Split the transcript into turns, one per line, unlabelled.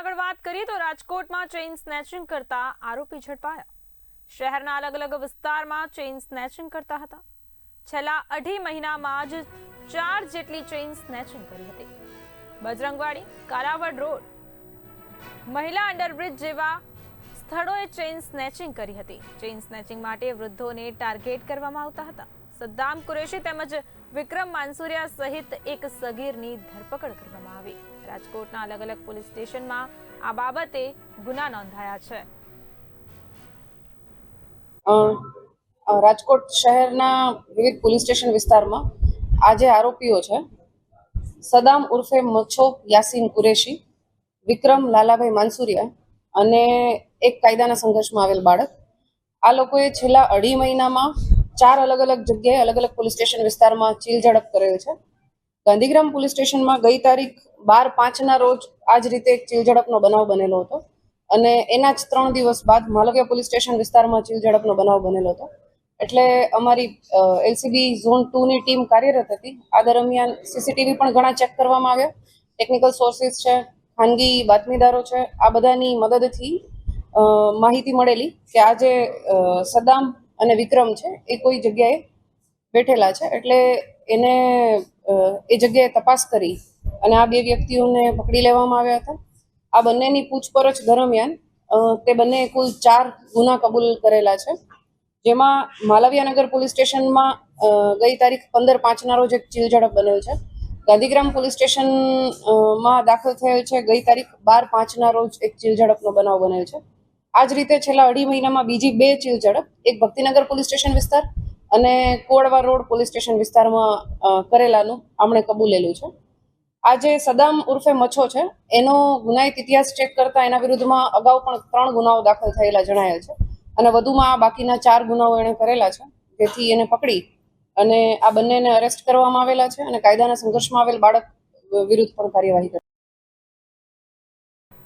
આગળ વાત કરીએ તો રાજકોટમાં ચેઇન સ્નેચિંગ કરતા આરોપી ઝડપાયા. શહેરના અલગ અલગ વિસ્તારમાં ચેઇન સ્નેચિંગ કરતા હતા. છેલ્લા અઢી મહિનામાં જ ચાર જેટલી ચેઇન સ્નેચિંગ કરી હતી. બજરંગવાડી, કાલાવડ રોડ, મહિલા અંડરબ્રિજ જેવા સ્થળોએ ચેઇન સ્નેચિંગ કરી હતી. ચેઇન સ્નેચિંગ માટે વૃદ્ધોને ટાર્ગેટ કરવામાં આવતા હતા. સદ્દામ કુરેશી તેમજ વિક્રમ માનસુરિયા સહિત એક સગીરની ધરપકડ કરવામાં આવી. રાજકોટના અલગ અલગ પોલીસ સ્ટેશનમાં આ બાબતે ગુના નોંધાયા છે.
રાજકોટ શહેરના વિવિધ પોલીસ સ્ટેશન વિસ્તારમાં આજે આરોપીઓ છે સદામ ઉર્ફે મચ્છો યાસીન કુરેશી, વિક્રમ લાલાભાઈ માનસુરિયા અને એક કાયદાના સંઘર્ષમાં આવેલ બાળક, આ લોકોએ છેલ્લા અઢી મહિનામાં ચાર અલગ અલગ જગ્યાએ અલગ અલગ પોલીસ સ્ટેશન વિસ્તારમાં ચીલ ઝડપ કરેલ છે. ગાંધીગ્રામ પોલીસ સ્ટેશનમાં ગઈ તારીખ બાર પાંચના રોજ આ જ રીતે એક ચીલ ઝડપનો બનાવ બનેલો હતો. અને એના જ ત્રણ દિવસ બાદ માલવ્યા પોલીસ સ્ટેશન વિસ્તારમાં ચીલ ઝડપનો બનાવ બનેલો હતો. એટલે અમારી એલસીબી ઝોન ટુની ટીમ કાર્યરત હતી. આ દરમિયાન સીસીટીવી પણ ઘણા ચેક કરવામાં આવ્યા. ટેકનિકલ સોર્સિસ છે, ખાનગી બાતમીદારો છે. આ બધાની મદદથી માહિતી મળેલી કે આજે સદામ અને વિક્રમ છે, એ કોઈ જગ્યાએ બેઠેલા છે. એટલે એને એ જગ્યાએ તપાસ કરી અને આ બે વ્યક્તિઓને પકડી લેવામાં આવ્યા હતા. આ બંનેની પૂછપરછ દરમિયાન તે બંને કુલ ચાર ગુના કબૂલ કરેલા છે. જેમાં માલવિયાનગર પોલીસ સ્ટેશનમાં ગઈ તારીખ પંદર પાંચના રોજ એક ચીલ ઝડપ બનેલ છે. ગાંધીગ્રામ પોલીસ સ્ટેશનમાં દાખલ થયેલ છે ગઈ તારીખ બાર પાંચના રોજ એક ચીલ ઝડપનો બનાવ બનેલ છે. આ જ રીતે છેલ્લા અઢી મહિનામાં બીજી બે ચીલ ઝડપ. એક ભક્તિનગર પોલીસ સ્ટેશન વિસ્તાર અને કોળવા રોડ પોલીસ સ્ટેશન વિસ્તારમાં કરેલાનું આમણે કબૂલેલું છે. આ જે સદામ ઉર્ફે મચ્છો છે, એનો ગુનાહિત ઇતિહાસ ચેક કરતા એના વિરુદ્ધમાં અગાઉ પણ ત્રણ ગુનાઓ દાખલ થયેલા જણાયેલ છે. અને વધુમાં આ બાકીના ચાર ગુનાઓ એણે કરેલા છે. જેથી એને પકડી અને આ બંનેને અરેસ્ટ કરવામાં આવેલા છે અને કાયદાના સંઘર્ષમાં આવેલ બાળક વિરુદ્ધ પણ કાર્યવાહી કરી